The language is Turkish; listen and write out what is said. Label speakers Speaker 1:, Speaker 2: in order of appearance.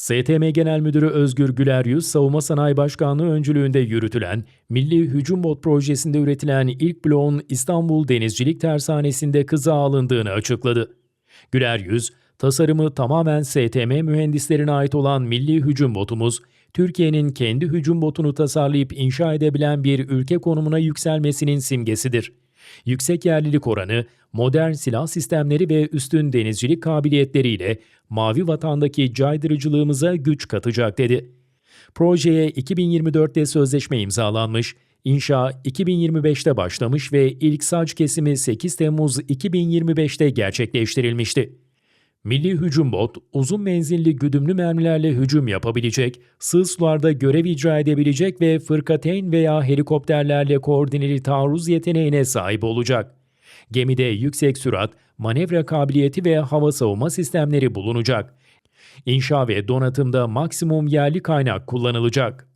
Speaker 1: STM Genel Müdürü Özgür Güler Yüz, Savunma Sanayi Başkanlığı öncülüğünde yürütülen Milli Hücum Bot projesinde üretilen ilk bloğun İstanbul Denizcilik Tersanesi'nde kıza alındığını açıkladı. Güler Yüz, tasarımı tamamen STM mühendislerine ait olan milli hücum botumuz, Türkiye'nin kendi hücum botunu tasarlayıp inşa edebilen bir ülke konumuna yükselmesinin simgesidir. Yüksek yerlilik oranı, modern silah sistemleri ve üstün denizcilik kabiliyetleriyle mavi vatandaki caydırıcılığımıza güç katacak dedi. Projeye 2024'te sözleşme imzalanmış, inşa 2025'te başlamış ve ilk saç kesimi 8 Temmuz 2025'te gerçekleştirilmişti. Milli Hücum Bot, uzun menzilli güdümlü mermilerle hücum yapabilecek, sığ sularda görev icra edebilecek ve fırkateyn veya helikopterlerle koordineli taarruz yeteneğine sahip olacak. Gemide yüksek sürat, manevra kabiliyeti ve hava savunma sistemleri bulunacak. İnşa ve donatımda maksimum yerli kaynak kullanılacak.